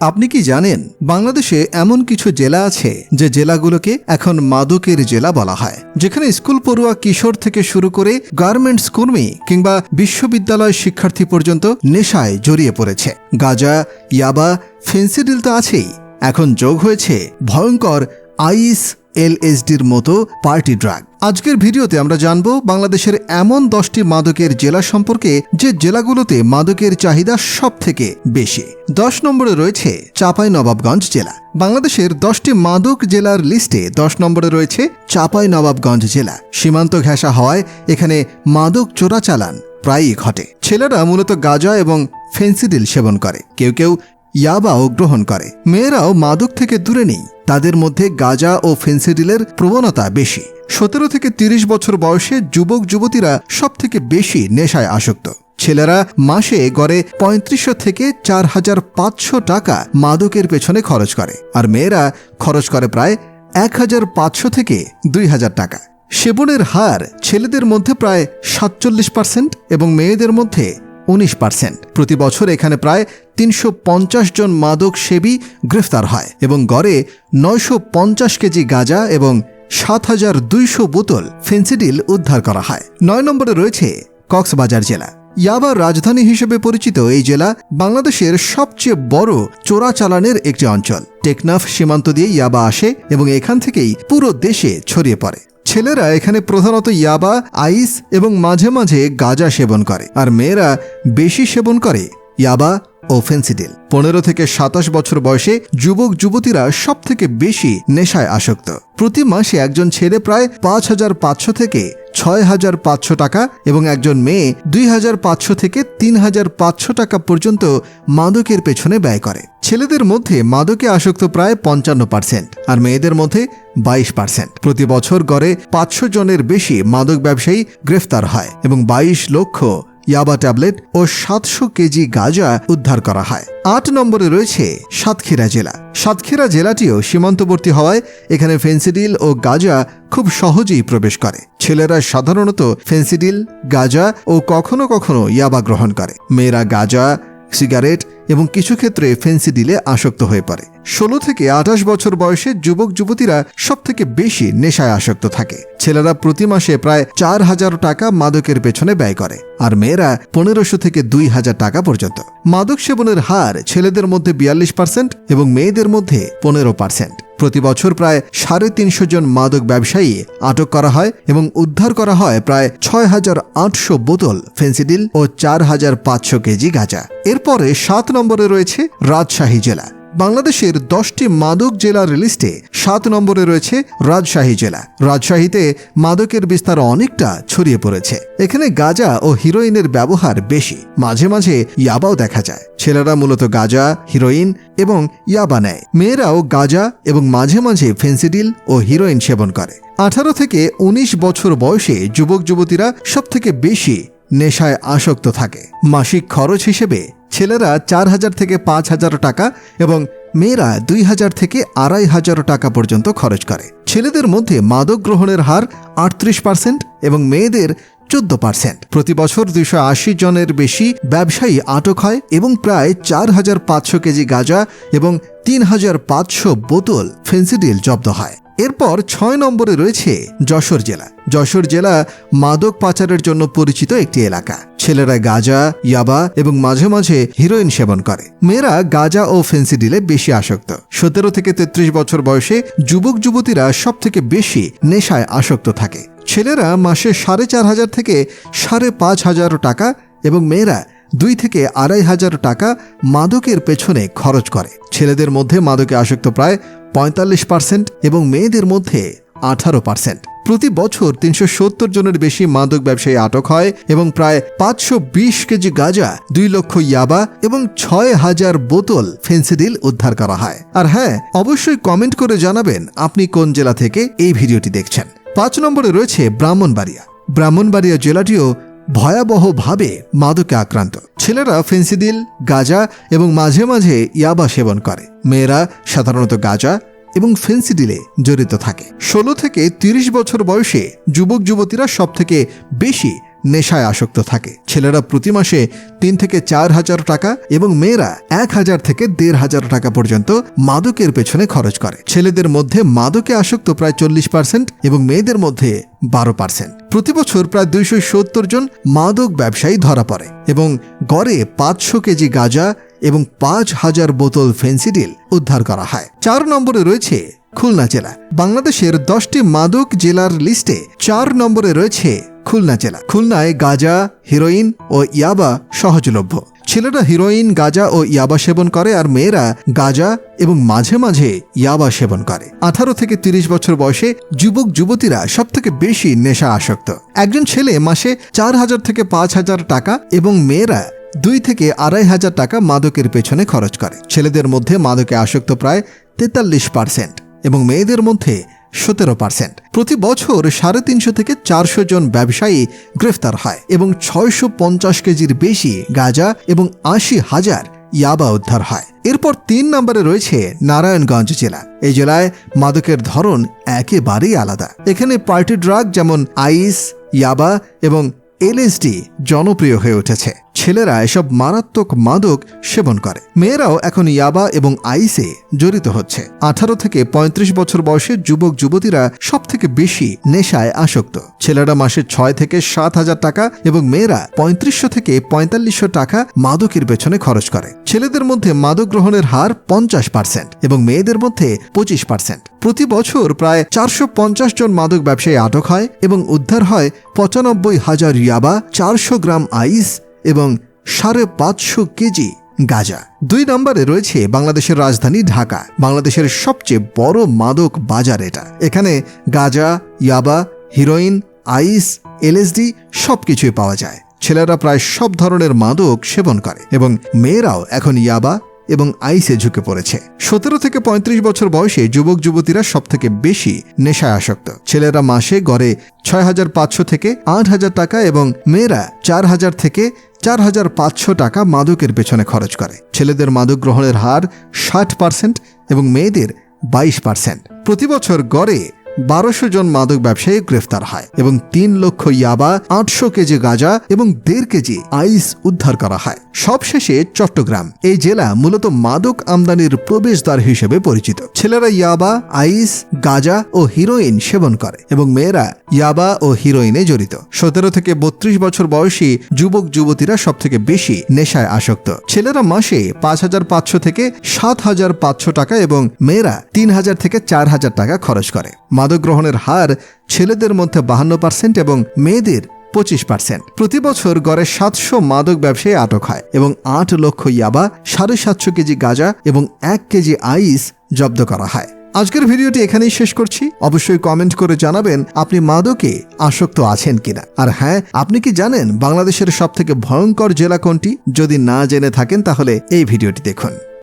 আপনি কি জানেন, বাংলাদেশে এমন কিছু জেলা আছে যে জেলাগুলোকে এখন মাদকের জেলা বলা হয়, যেখানে স্কুল পড়ুয়া কিশোর থেকে শুরু করে গার্মেন্টস কর্মী কিংবা বিশ্ববিদ্যালয় শিক্ষার্থী পর্যন্ত নেশায় জড়িয়ে পড়েছে। গাজা, ইয়াবা, ফেন্সিডিল তো আছেই। এখন যোগ হয়েছে ভয়ঙ্কর আইস এলএসডির মতো পার্টি ড্রাগ। আজকের ভিডিওতে আমরা জানব বাংলাদেশের এমন দশটি মাদকের জেলা সম্পর্কে, যে জেলাগুলোতে মাদকের চাহিদা সব থেকে বেশি। দশ নম্বরে রয়েছে চাপাই নবাবগঞ্জ জেলা। বাংলাদেশের দশটি মাদক জেলার লিস্টে দশ নম্বরে রয়েছে চাপাই নবাবগঞ্জ জেলা। সীমান্ত ঘেঁষা হওয়ায় এখানে মাদক চোরাচালান প্রায়ই ঘটে। ছেলেরা মূলত গাঁজা এবং ফেন্সিডিল সেবন করে। কেউ কেউ ইয়াবাও গ্রহণ করে। মেয়েরাও মাদক থেকে দূরে নেই। তাদের মধ্যে গাঁজা ও ফেন্সিডিলের প্রবণতা বেশি। সতেরো থেকে তিরিশ বছর বয়সে যুবক যুবতীরা সব থেকে বেশি নেশায় আসক্ত। ছেলেরা মাসে গড়ে পঁয়ত্রিশশো থেকে চার হাজার পাঁচশো টাকা মাদকের পেছনে খরচ করে, আর মেয়েরা খরচ করে প্রায় এক হাজার পাঁচশো থেকে দুই হাজার টাকা। সেবনের হার ছেলেদের মধ্যে প্রায় সাতচল্লিশ পার্সেন্ট এবং মেয়েদের মধ্যে উনিশ পার্সেন্ট প্রতি বছর এখানে প্রায় তিনশো পঞ্চাশ জন মাদক সেবী গ্রেফতার হয় এবং গড়ে নয়শো পঞ্চাশ কেজি গাঁজা এবং সাত হাজার দুইশো বোতল ফেন্সিডিল উদ্ধার করা হয়। নয় নম্বরে রয়েছে কক্সবাজার জেলা। ইয়াবার রাজধানী হিসেবে পরিচিত এই জেলা বাংলাদেশের সবচেয়ে বড় চোরাচালানের একটি অঞ্চল। টেকনাফ সীমান্ত দিয়ে ইয়াবা আসে এবং এখান থেকেই পুরো দেশে ছড়িয়ে পড়ে। ছেলেরা এখানে প্রধানত ইয়াবা, আইস এবং মাঝে মাঝে গাঁজা সেবন করে আর মেয়েরা বেশি সেবন করে ইয়াবা ও ফেন্সিডিল। পনেরো থেকে সাতাশ বছর বয়সে যুবক, যুবতীরা সব থেকে বেশি নেশায় আসক্ত। প্রতি মাসে একজন ছেলে প্রায় পাঁচ হাজার পাঁচশো থেকে ছয় হাজার পাঁচশো টাকা এবং একজন মেয়ে দুই হাজার পাঁচশো থেকে তিন হাজার পাঁচশো টাকা পর্যন্ত মাদকের পেছনে ব্যয় করে। ছেলেদের মধ্যে মাদকে আসক্ত প্রায় পঞ্চান্ন পার্সেন্ট আর মেয়েদের মধ্যে বাইশ পার্সেন্ট। প্রতি বছর গড়ে পাঁচশো জনের বেশি মাদক ব্যবসায়ী গ্রেফতার হয় এবং বাইশ লক্ষ ইয়াবা ট্যাবলেট ও সাতশো কেজি গাঁজা উদ্ধার করা হয়। আট নম্বরে রয়েছে সাতক্ষীরা জেলা। সাতক্ষীরা জেলাটিও সীমান্তবর্তী হওয়ায় এখানে ফেন্সিডিল ও গাঁজা খুব সহজেই প্রবেশ করে। ছেলেরা সাধারণত ফেন্সিডিল, গাঁজা ও কখনো কখনো ইয়াবা গ্রহণ করে। মেয়েরা গাঁজা, সিগারেট এবং কিছু ক্ষেত্রে ফেন্সিডিলে আসক্ত হয়ে পড়ে। ষোলো থেকে আঠাশ বছর বয়সে যুবক যুবতীরা সব থেকে বেশি নেশায় আসক্ত থাকে। ছেলেরা প্রতি মাসে প্রায় চার হাজার টাকা মাদকের পেছনে ব্যয় করে আর মেয়েরা পনেরোশো থেকে দুই হাজার টাকা পর্যন্ত। মাদক সেবনের হার ছেলেদের মধ্যে বিয়াল্লিশ পার্সেন্ট এবং মেয়েদের মধ্যে পনেরো পার্সেন্ট। প্রতি বছর প্রায় সাড়ে তিনশো জন মাদক ব্যবসায়ী আটক করা হয় এবং উদ্ধার করা হয় প্রায় ছয় হাজার আটশো বোতল ফেন্সিডিল ও চার হাজার পাঁচশো কেজি গাঁজা। এরপরে সাত নম্বরে রয়েছে রাজশাহী জেলা। বাংলাদেশের দশটি মাদক জেলার লিস্টে সাত নম্বরে রয়েছে রাজশাহী জেলা। রাজশাহীতে মাদকের বিস্তার অনেকটা ছড়িয়ে পড়েছে। এখানে গাঁজা ও হিরোইনের ব্যবহার বেশি। মাঝে মাঝে ইয়াবাও দেখা যায়। ছেলেরা মূলত গাঁজা, হিরোইন এবং ইয়াবা নেয়। মেয়েরাও গাঁজা এবং মাঝে মাঝে ফেন্সিডিল ও হিরোইন সেবন করে। আঠারো থেকে ১৯ বছর বয়সে যুবক যুবতীরা সবথেকে বেশি নেশায় আসক্ত থাকে। মাসিক খরচ হিসেবে ছেলেরা চার হাজার থেকে পাঁচ হাজার টাকা এবং মেয়েরা দুই হাজার থেকে আড়াই হাজার টাকা পর্যন্ত খরচ করে। ছেলেদের মধ্যে মাদক গ্রহণের হার আটত্রিশ পার্সেন্ট এবং মেয়েদের চোদ্দ পার্সেন্ট। প্রতি বছর দুইশো আশি জনের বেশি ব্যবসায়ী আটক হয় এবং প্রায় চার হাজার পাঁচশো কেজি গাঁজা এবং তিন হাজার পাঁচশো বোতল ফেন্সিডিল জব্দ হয়। এরপর ছয় নম্বরে রয়েছে যশোর জেলা। যশোর জেলা মাদক পাচারের জন্য পরিচিত একটি এলাকা। ছেলেরা গাঁজা, ইয়াবা এবং মাঝে মাঝে হিরোইন সেবন করে। মেয়েরা গাঁজা ও ফেন্সিডিলে বেশি আসক্ত। সতেরো থেকে তেত্রিশ বছর বয়সে যুবক যুবতীরা সব থেকে বেশি নেশায় আসক্ত থাকে। ছেলেরা মাসে সাড়ে চার হাজার থেকে সাড়ে পাঁচ হাজার টাকা এবং মেয়েরা দুই থেকে আড়াই হাজার টাকা মাদকের পেছনে খরচ করে। ছেলেদের মধ্যে মাদকে আসক্ত প্রায় পঁয়তাল্লিশ পার্সেন্ট এবং মেয়েদের মধ্যে আঠারো পার্সেন্ট। প্রতি বছর তিনশো সত্তর জনের বেশি মাদক ব্যবসায়ী আটক হয় এবং প্রায় পাঁচশো বিশ কেজি গাঁজা, দুই লক্ষ ইয়াবা এবং ছয় হাজার বোতল ফেন্সিডিল উদ্ধার করা হয়। আর হ্যাঁ অবশ্যই কমেন্ট করে জানাবেন আপনি কোন জেলা থেকে এই ভিডিওটি দেখছেন। পাঁচ নম্বরে রয়েছে ব্রাহ্মণবাড়িয়া। ব্রাহ্মণবাড়িয়া জেলাটিও ভয়াবহভাবে মাদকে আক্রান্ত। ছেলেরা ফেন্সিডিল, গাজা এবং মাঝে মাঝে ইয়াবা সেবন করে। মেয়েরা সাধারণত গাজা এবং ফেন্সিডিলে জড়িত থাকে। ষোলো থেকে তিরিশ বছর বয়সে যুবক যুবতীরা সবথেকে বেশি নেশায় আসক্ত থাকে। ছেলেরা প্রতি মাসে তিন থেকে চার হাজার টাকা এবং মেয়েরা এক হাজার থেকে দেড় হাজার টাকা পর্যন্ত মাদকের পেছনে খরচ করে। ছেলেদের মধ্যে মাদকে আসক্ত প্রায় চল্লিশ পার্সেন্ট এবং মেয়েদের মধ্যে বারো পার্সেন্ট। প্রতি বছর প্রায় দুইশো সত্তর জন মাদক ব্যবসায়ী ধরা পড়ে এবং গড়ে পাঁচশো কেজি গাঁজা এবং পাঁচ হাজার বোতল ফেন্সিডিল উদ্ধার করা হয়। চার নম্বরে রয়েছে খুলনা জেলা। বাংলাদেশের দশটি মাদক জেলার লিস্টে চার নম্বরে রয়েছে খুলনা জেলা। খুলনায় গাঁজা, হিরোইন ও ইয়াবা সহজলভ্য। ছেলেরা হিরোইন, গাঁজা ও ইয়াবা সেবন করে আর মেয়েরা গাঁজা এবং মাঝে মাঝে ইয়াবা সেবন করে। আঠারো থেকে তিরিশ বছর বয়সে যুবক, যুবতীরা সব থেকে বেশি নেশা আসক্ত। একজন ছেলে মাসে চার হাজার থেকে পাঁচ হাজার টাকা এবং মেয়েরা দুই থেকে আড়াই হাজার টাকা মাদকের পেছনে খরচ করে। ছেলেদের মধ্যে মাদকে আসক্ত প্রায় তেতাল্লিশ পার্সেন্ট এবং মেয়েদের মধ্যে সতেরো পার্সেন্ট প্রতি বছর সাড়ে তিনশো থেকে চারশো জন ব্যবসায়ী গ্রেফতার হয় এবং ছয়শো পঞ্চাশ কেজির বেশি গাঁজা এবং আশি হাজার ইয়াবা উদ্ধার হয়। এরপর তিন নম্বরে রয়েছে নারায়ণগঞ্জ জেলা। এই জেলায় মাদকের ধরন একেবারেই আলাদা। এখানে পার্টি ড্রাগ যেমন আইস, ইয়াবা এবং এলএসডি জনপ্রিয় হয়ে উঠেছে। ছেলেরা এসব মারাত্মক মাদক সেবন করে। মেয়েরাও এখন ইয়াবা এবং আইসে জড়িত হচ্ছে। আঠারো থেকে ৩৫ বছর বয়সে যুবক যুবতীরা সব থেকে বেশি নেশায় আসক্ত। ছেলেরা মাসে ছয় থেকে সাত হাজার টাকা এবং মেয়েরা পঁয়ত্রিশশো থেকে পঁয়তাল্লিশশো টাকা মাদকের পেছনে খরচ করে। ছেলেদের মধ্যে মাদক গ্রহণের হার পঞ্চাশ পার্সেন্ট এবং মেয়েদের মধ্যে পঁচিশ পার্সেন্ট। প্রতি বছর প্রায় চারশো পঞ্চাশ জন মাদক ব্যবসায়ী আটক হয় এবং উদ্ধার হয় পঁচানব্বই হাজার ইয়াবা, চারশো গ্রাম আইস এবং সাড়ে পাঁচশো কেজি গাজা। দুই নম্বরে রয়েছে বাংলাদেশের রাজধানী ঢাকা, বাংলাদেশের সবচেয়ে বড় মাদক বাজার এটা। এখানে গাজা, ইয়াবা, হিরোইন, আইস, এলএসডি সব কিছুই পাওয়া যায়। ছেলেরা প্রায় সব ধরনের মাদক সেবন করে এবং মেয়েরাও এখন ইয়াবা এবং আইসে ঝুঁকে পড়েছে। সতেরো থেকে ৩৫ বছর বয়সে যুবক, যুবতীরা সব থেকে বেশি নেশায় আসক্ত। ছেলেরা মাসে গড়ে ছয় হাজার পাঁচশো থেকে আট হাজার টাকা এবং মেয়েরা চার হাজার থেকে চার হাজার পাঁচশো টাকা মাদকের পেছনে খরচ করে। ছেলেদের মাদক গ্রহণের হার ষাট পার্সেন্ট এবং মেয়েদের বাইশ পার্সেন্ট। প্রতি বছর গড়ে বারোশো জন মাদক ব্যবসায়ী গ্রেফতার হয় এবং তিন লক্ষ ইয়াবা, আটশো কেজি গাঁজা এবং দেড় কেজি আইস উদ্ধার করা হয়। সবশেষে চট্টগ্রাম, এই জেলা মূলত মাদক আমদানির প্রবেশদ্বার হিসেবে পরিচিত। ছেলেরা ইয়াবা, আইস, গাঁজা ও হিরোইন সেবন করে এবং মেয়েরা ইয়াবা ও হিরোইনে জড়িত। সতেরো থেকে বত্রিশ বছর বয়সী যুবক যুবতীরা সব থেকে বেশি নেশায় আসক্ত। ছেলেরা মাসে পাঁচ হাজার পাঁচশো থেকে সাত হাজার পাঁচশো টাকা এবং মেয়েরা তিন হাজার থেকে চার হাজার টাকা খরচ করে। মাদক গ্রহণের হার ছেলেদের মধ্যে বাহান্ন পার্সেন্ট এবং মেয়েদের পঁচিশ পার্সেন্ট প্রতি বছর গড়ে সাতশো মাদক ব্যবসায়ী আটক হয় এবং আট লক্ষ ইয়াবা, সাড়ে সাতশো কেজি গাঁজা এবং এক কেজি আইস জব্দ করা হয়। আজকের ভিডিওটি এখানেই শেষ করছি। অবশ্যই কমেন্ট করে জানাবেন, আপনি মাদকে আসক্ত আছেন কিনা? আর হ্যাঁ আপনি কি জানেন বাংলাদেশের সব থেকে ভয়ঙ্কর জেলা কোনটি? যদি না জেনে থাকেন তাহলে এই ভিডিওটি দেখুন।